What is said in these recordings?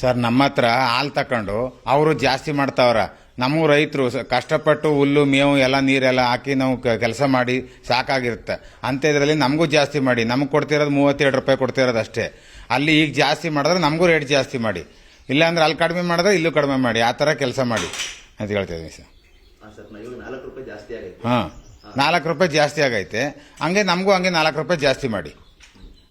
Sir ನಮ್ಮ ಹತ್ರ ಹಾಲು ತಕೊಂಡು ಅವರು ಜಾಸ್ತಿ ಮಾಡ್ತಾವ್ರ. ನಮ್ಮ ರೈತರು ಕಷ್ಟಪಟ್ಟು ಹುಲ್ಲು ಮೇವು ಎಲ್ಲ ನೀರೆಲ್ಲ ಹಾಕಿ ನಾವು ಕೆಲಸ ಮಾಡಿ ಸಾಕಾಗಿರುತ್ತೆ. ಅಂತ ಇದರಲ್ಲಿ ನಮಗೂ ಜಾಸ್ತಿ ಮಾಡಿ. ನಮಗೆ ಕೊಡ್ತಿರೋದು ಮೂವತ್ತೆರಡು ರೂಪಾಯಿ ಕೊಡ್ತಿರೋದು ಅಷ್ಟೇ. ಅಲ್ಲಿ ಈಗ ಜಾಸ್ತಿ ಮಾಡಿದ್ರೆ ನಮಗೂ ರೇಟ್ ಜಾಸ್ತಿ ಮಾಡಿ. ಇಲ್ಲಾಂದ್ರೆ ಅಲ್ಲಿ ಕಡಿಮೆ ಮಾಡಿದ್ರೆ ಇಲ್ಲೂ ಕಡಿಮೆ ಮಾಡಿ. ಆ ಥರ ಕೆಲಸ ಮಾಡಿ ಅಂತ ಹೇಳ್ತಾ ಇದ್ದೀನಿ ಸರ್. ಹಾಂ ನಾಲ್ಕು ರೂಪಾಯಿ ಜಾಸ್ತಿ ಆಗೈತೆ. ಹಂಗೆ ನಮಗೂ ಹಂಗೆ ನಾಲ್ಕು ರೂಪಾಯಿ ಜಾಸ್ತಿ ಮಾಡಿ.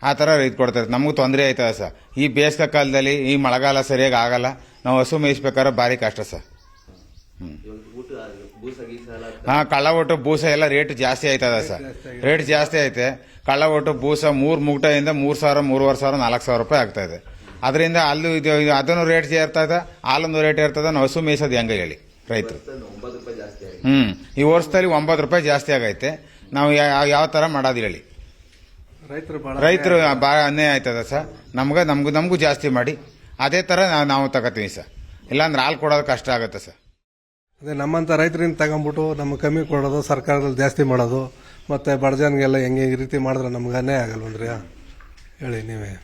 ಆ ಥರ ಇದು ಕೊಡ್ತಾರೆ. ನಮಗೂ ತೊಂದರೆ ಆಯ್ತದ ಸರ್. ಈ ಬೇಸಿಗೆ ಕಾಲದಲ್ಲಿ ಈ ಮಳೆಗಾಲ ಸರಿಯಾಗಿ ಆಗಲ್ಲ. ನಾವು ಹಸು ಮೇಯಿಸ್ಬೇಕಾದ್ರೆ ಭಾರಿ ಕಷ್ಟ ಸರ್. ಹಾಂ, ಕಳ್ಳ ಒಟ್ಟು ಬೂಸ ಎಲ್ಲ ರೇಟ್ ಜಾಸ್ತಿ ಆಯ್ತದ ಸರ್. ರೇಟ್ ಜಾಸ್ತಿ ಐತೆ. ಕಳ್ಳ ಒಟ್ಟು ಬೂಸ ಮೂರು ಮುಗ್ಟದಿಂದ ಮೂರು ಸಾವಿರ, ಮೂರುವರೆ ಸಾವಿರ, ನಾಲ್ಕು ಸಾವಿರ ರೂಪಾಯಿ ಆಗ್ತಾಯಿದೆ ಅದರಿಂದ ಅಲ್ಲೂ ಇದು ಅದನ್ನು ರೇಟ್ ಇರ್ತದೆ, ಹಾಲೊಂದು ರೇಟ್ ಇರ್ತದೆ, ನಾವು ಹಸು ಮೇಯಿಸೋದು ಹೆಂಗೆ ಹೇಳಿ ರೈತರು. ಹ್ಞೂ ಈ ವರ್ಷದಲ್ಲಿ ಒಂಬತ್ತು ರೂಪಾಯಿ ಜಾಸ್ತಿ ಆಗೈತೆ. ನಾವು ಯಾವ ಥರ ಮಾಡೋದು ಹೇಳಿ. ರೈತರು ಬಹಳ ರೈತರು ಭಾಳ ಅನ್ಯಾಯ ಆಯ್ತದ ಸರ್? ನಮ್ಗೆ ನಮ್ಗೂ ನಮಗೂ ಜಾಸ್ತಿ ಮಾಡಿ. ಅದೇ ತರ ನಾವು- ನಾವು ತಗೋತೀವಿ ಸರ್. ಇಲ್ಲಾಂದ್ರೆ ಹಾಲು ಕೊಡೋದು ಕಷ್ಟ ಆಗುತ್ತೆ ಸರ್. ಅದೇ ನಮ್ಮಂತ ರೈತರಿಂದ ತಗೊಂಡ್ಬಿಟ್ಟು ನಮ್ಗೆ ಕಮ್ಮಿ ಕೊಡೋದು ಸರ್ಕಾರದಲ್ಲಿ ಜಾಸ್ತಿ ಮಾಡೋದು ಮತ್ತೆ ಬಡಜನ್ಗೆಲ್ಲ ಹೆಂಗೆ ಈ ರೀತಿ ಮಾಡಿದ್ರೆ ನಮ್ಗೆ ಅನ್ಯಾಯ ಅಂದ್ರೆ? ಹೇಳಿ ನೀವೇ.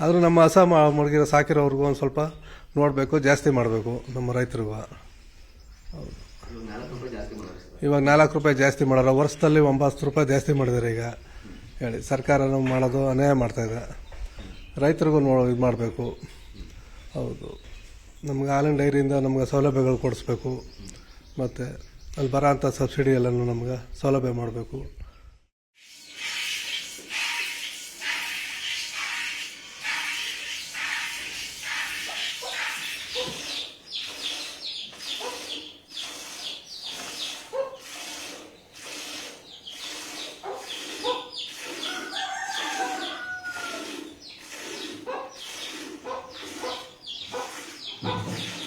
ಆದರೂ ನಮ್ಮ ಹಸ ಮುಳುಗಿರೋ ಸಾಕಿರೋರ್ಗೂ ಒಂದು ಸ್ವಲ್ಪ ನೋಡಬೇಕು ಜಾಸ್ತಿ ಮಾಡಬೇಕು ನಮ್ಮ ರೈತರಿಗೂ. ಇವಾಗ ನಾಲ್ಕು ರೂಪಾಯಿ ಜಾಸ್ತಿ ಮಾಡೋರು ಇವಾಗ ನಾಲ್ಕು ರೂಪಾಯಿ ಜಾಸ್ತಿ ಮಾಡೋರು ವರ್ಷದಲ್ಲಿ ಒಂಬತ್ತು ರೂಪಾಯಿ ಜಾಸ್ತಿ ಮಾಡಿದ್ದಾರೆ ಈಗ. ಹೇಳಿ, ಸರ್ಕಾರನೂ ಮಾಡೋದು ಅನ್ಯಾಯ ಮಾಡ್ತಾ ಇದೆ. ರೈತರಿಗೂ ನೋ ಇದು ಮಾಡಬೇಕು. ಹೌದು. ನಮ್ಗೆ ಹಾಲಿನ ಡೈರಿಯಿಂದ ನಮ್ಗೆ ಸೌಲಭ್ಯಗಳು ಕೊಡಿಸ್ಬೇಕು. ಮತ್ತು ಅಲ್ಲಿ ಬರೋ ಅಂಥ ಸಬ್ಸಿಡಿ ಎಲ್ಲನೂ ನಮ್ಗೆ ಸೌಲಭ್ಯ ಮಾಡಬೇಕು. Oh,